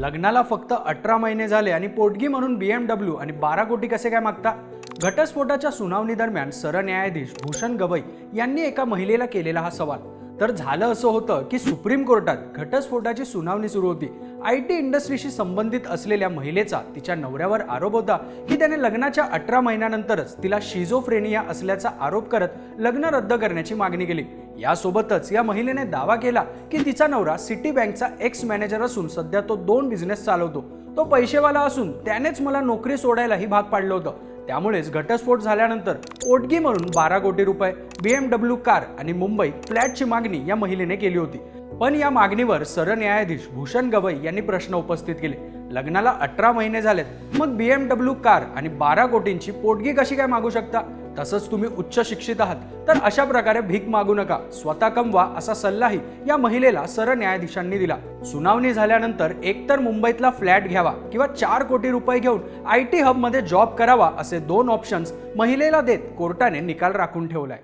लग्नाला फक्त अठरा महिने झाले आणि पोटगी म्हणून बी एम डब्ल्यू आणि बारा कोटी कसे काय मागता? घटस्फोटाच्या सुनावणी दरम्यान सरन्यायाधीश भूषण गवई यांनी एका महिलेला केलेला हा सवाल. तर झालं असं होतं की सुप्रीम कोर्टात घटस्फोटाची सुनावणी सुरू होती. आय टी इंडस्ट्रीशी संबंधित असलेल्या महिलेचा तिच्या नवऱ्यावर आरोप होता की त्याने लग्नाच्या अठरा महिन्यानंतरच तिला शिझोफ्रेनिया असल्याचा आरोप करत लग्न रद्द करण्याची मागणी केली. यासोबतच या महिलेने दावा केला की तिचा नवरा सिटी बँकचा एक्स मॅनेजर असून सध्या तो दोन बिझनेस चालवतो. तो पैसेवाला असून त्यानेच मला नोकरी सोडायलाही भाग पाडलं होतं. त्यामुळेच घटस्फोट झाल्यानंतर पोटगी म्हणून बारा कोटी रुपये बीएमडब्ल्यू कार आणि मुंबई फ्लॅटची मागणी या महिलेने केली होती. पण या मागणीवर सरन्यायाधीश भूषण गवई यांनी प्रश्न उपस्थित केले. लग्नाला अठरा महिने झालेत. मग बीएमडब्ल्यू कार आणि बारा कोटींची पोटगी कशी काय मागू शकता? तसंच तुम्ही उच्च शिक्षित आहात तर अशा प्रकारे भीक मागू नका स्वतः कमवा असा सल्लाही या महिलेला सरन्यायाधीशांनी दिला. सुनावणी झाल्यानंतर एकतर मुंबईतला फ्लॅट घ्यावा किंवा चार कोटी रुपये घेऊन आय टी हबमध्ये जॉब करावा असे दोन ऑप्शन्स महिलेला देत कोर्टाने निकाल राखून ठेवलाय.